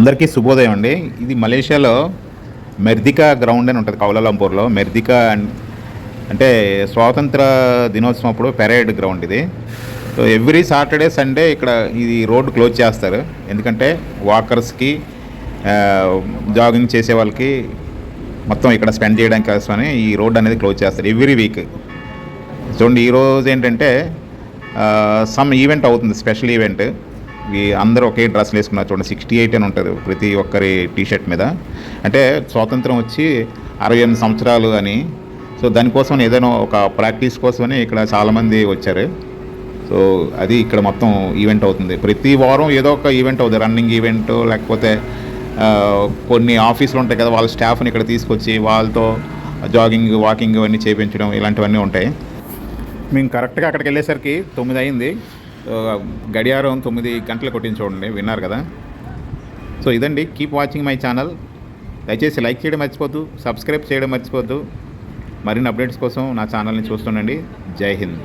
అందరికీ శుభోదయం అండి. ఇది మలేషియాలో మెర్దికా గ్రౌండ్ అని ఉంటుంది కౌలాలంపూర్లో. మెర్దికా అంటే స్వాతంత్ర దినోత్సవం అప్పుడు పెరేడ్ గ్రౌండ్ ఇది. సో ఎవ్రీ సాటర్డే సండే ఇక్కడ ఇది రోడ్డు క్లోజ్ చేస్తారు. ఎందుకంటే వాకర్స్కి జాగింగ్ చేసే వాళ్ళకి మొత్తం ఇక్కడ స్పెండ్ చేయడానికి కోసమని ఈ రోడ్ అనేది క్లోజ్ చేస్తారు ఎవ్రీ వీక్. చూడండి ఈరోజు ఏంటంటే సమ్ ఈవెంట్ అవుతుంది స్పెషల్ ఈవెంట్. అందరూ ఒకే డ్రెస్లు వేసుకున్నారు చూడండి సిక్స్టీ ఎయిట్ అని ఉంటుంది ప్రతి ఒక్కరి టీషర్ట్ మీద. అంటే స్వాతంత్రం వచ్చి అరవై ఎనిమిది సంవత్సరాలు అని. సో దానికోసం ఏదైనా ఒక ప్రాక్టీస్ కోసమని ఇక్కడ చాలామంది వచ్చారు. సో అది ఇక్కడ మొత్తం ఈవెంట్ అవుతుంది. ప్రతి వారం ఏదో ఒక ఈవెంట్ అవుతుంది రన్నింగ్ ఈవెంట్ లేకపోతే కొన్ని ఆఫీసులు ఉంటాయి కదా వాళ్ళ స్టాఫ్ని ఇక్కడ తీసుకొచ్చి వాళ్ళతో జాగింగ్ వాకింగ్ అవన్నీ చేయించడం ఇలాంటివన్నీ ఉంటాయి. మేము కరెక్ట్గా అక్కడికి వెళ్ళేసరికి తొమ్మిది అయింది. గడియారం తొమ్మిది గంటలు కొట్టింది చూడండి విన్నారు కదా. సో ఇదండి కీప్ వాచింగ్ మై ఛానల్ దయచేసి లైక్ చేయడం మర్చిపోద్దు సబ్స్క్రైబ్ చేయడం మర్చిపోద్దు. మరిన్ని అప్డేట్స్ కోసం నా ఛానల్ని చూస్తుండండి. జై హింద్.